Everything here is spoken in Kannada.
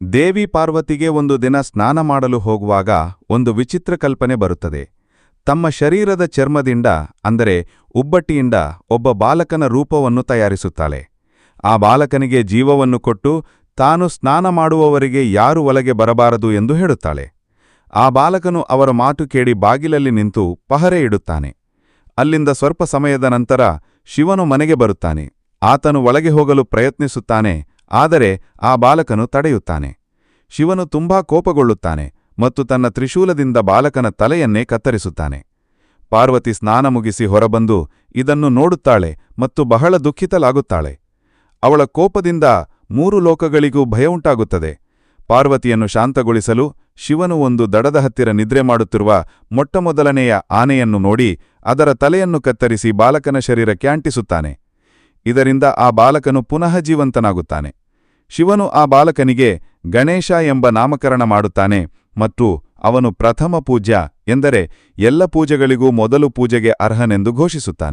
ದೇವಿ ಪಾರ್ವತಿಗೆ ಒಂದು ದಿನ ಸ್ನಾನ ಮಾಡಲು ಹೋಗುವಾಗ ಒಂದು ವಿಚಿತ್ರ ಕಲ್ಪನೆ ಬರುತ್ತದೆ. ತಮ್ಮ ಶರೀರದ ಚರ್ಮದಿಂದ, ಅಂದರೆ ಉಬ್ಬಟ್ಟಿಯಿಂದ, ಒಬ್ಬ ಬಾಲಕನ ರೂಪವನ್ನು ತಯಾರಿಸುತ್ತಾಳೆ. ಆ ಬಾಲಕನಿಗೆ ಜೀವವನ್ನು ಕೊಟ್ಟು ತಾನು ಸ್ನಾನ ಮಾಡುವವರಿಗೆ ಯಾರು ಒಳಗೆ ಬರಬಾರದು ಎಂದು ಹೇಳುತ್ತಾಳೆ. ಆ ಬಾಲಕನು ಅವರ ಮಾತು ಕೇಳಿ ಬಾಗಿಲಲ್ಲಿ ನಿಂತು ಪಹರೆ ಇಡುತ್ತಾನೆ. ಅಲ್ಲಿಂದ ಸ್ವಲ್ಪ ಸಮಯದ ನಂತರ ಶಿವನು ಮನೆಗೆ ಬರುತ್ತಾನೆ. ಆತನು ಒಳಗೆ ಹೋಗಲು ಪ್ರಯತ್ನಿಸುತ್ತಾನೆ ಆದರೆ ಆ ಬಾಲಕನು ತಡೆಯುತ್ತಾನೆ. ಶಿವನು ತುಂಬಾ ಕೋಪಗೊಳ್ಳುತ್ತಾನೆ ಮತ್ತು ತನ್ನ ತ್ರಿಶೂಲದಿಂದ ಬಾಲಕನ ತಲೆಯನ್ನೇ ಕತ್ತರಿಸುತ್ತಾನೆ. ಪಾರ್ವತಿ ಸ್ನಾನ ಮುಗಿಸಿ ಹೊರಬಂದು ಇದನ್ನು ನೋಡುತ್ತಾಳೆ ಮತ್ತು ಬಹಳ ದುಃಖಿತಲಾಗುತ್ತಾಳೆ ಅವಳ ಕೋಪದಿಂದ ಮೂರು ಲೋಕಗಳಿಗೂ ಭಯವುಂಟಾಗುತ್ತದೆ ಪಾರ್ವತಿಯನ್ನು ಶಾಂತಗೊಳಿಸಲು ಶಿವನು ಒಂದು ದಡದ ಹತ್ತಿರ ನಿದ್ರೆ ಮಾಡುತ್ತಿರುವ ಮೊಟ್ಟಮೊದಲನೆಯ ಆನೆಯನ್ನು ನೋಡಿ ಅದರ ತಲೆಯನ್ನು ಕತ್ತರಿಸಿ ಬಾಲಕನ ಶರೀರಕ್ಕೆ ಅಂಟಿಸುತ್ತಾನೆ. ಇದರಿಂದ ಆ ಬಾಲಕನು ಪುನಃ ಜೀವಂತನಾಗುತ್ತಾನೆ. ಶಿವನು ಆ ಬಾಲಕನಿಗೆ, ಗಣೇಶ ಎಂಬ ನಾಮಕರಣ ಮಾಡುತ್ತಾನೆ ಮತ್ತು ಅವನು ಪ್ರಥಮ ಪೂಜ್ಯ, ಎಂದರೆ ಎಲ್ಲ ಪೂಜೆಗಳಿಗೂ ಮೊದಲು ಪೂಜೆಗೆ ಅರ್ಹನೆಂದು ಘೋಷಿಸುತ್ತಾನೆ.